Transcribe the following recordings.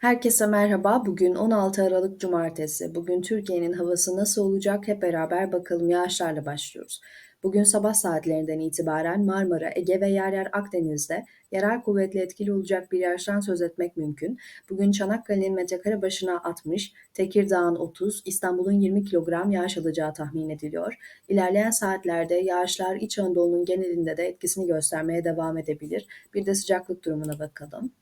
Herkese merhaba. Bugün 16 Aralık Cumartesi. Bugün Türkiye'nin havası nasıl olacak hep beraber bakalım yağışlarla başlıyoruz. Bugün sabah saatlerinden itibaren Marmara, Ege ve yer yer Akdeniz'de yerel kuvvetli etkili olacak bir yağıştan söz etmek mümkün. Bugün Çanakkale'nin metrekare başına 60, Tekirdağ'ın 30, İstanbul'un 20 kilogram yağış alacağı tahmin ediliyor. İlerleyen saatlerde yağışlar İç Anadolu'nun genelinde de etkisini göstermeye devam edebilir. Bir de sıcaklık durumuna bakalım.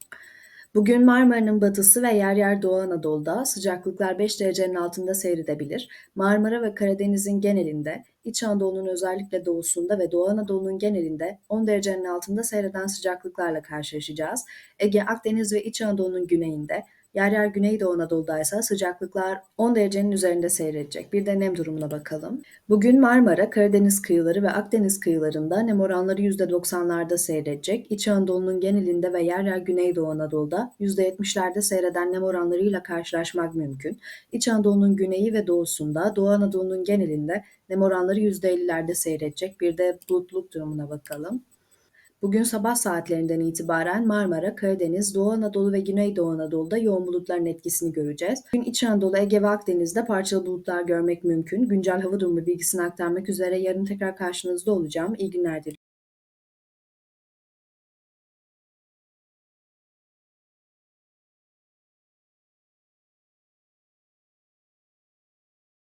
Bugün Marmara'nın batısı ve yer yer Doğu Anadolu'da sıcaklıklar 5 derecenin altında seyredebilir. Marmara ve Karadeniz'in genelinde, İç Anadolu'nun özellikle doğusunda ve Doğu Anadolu'nun genelinde 10 derecenin altında seyreden sıcaklıklarla karşılaşacağız. Ege, Akdeniz ve İç Anadolu'nun güneyinde, yer yer Güneydoğu Anadolu'da ise sıcaklıklar 10 derecenin üzerinde seyredecek. Bir de nem durumuna bakalım. Bugün Marmara, Karadeniz kıyıları ve Akdeniz kıyılarında nem oranları %90'larda seyredecek. İç Anadolu'nun genelinde ve yer yer Güneydoğu Anadolu'da %70'lerde seyreden nem oranlarıyla karşılaşmak mümkün. İç Anadolu'nun güneyi ve doğusunda, Doğu Anadolu'nun genelinde nem oranları %50'lerde seyredecek. Bir de bulutluluk durumuna bakalım. Bugün sabah saatlerinden itibaren Marmara, Karadeniz, Doğu Anadolu ve Güneydoğu Anadolu'da yoğun bulutların etkisini göreceğiz. Bugün İç Anadolu, Ege ve Akdeniz'de parçalı bulutlar görmek mümkün. Güncel hava durumu bilgisini aktarmak üzere yarın tekrar karşınızda olacağım. İyi günler diliyorum.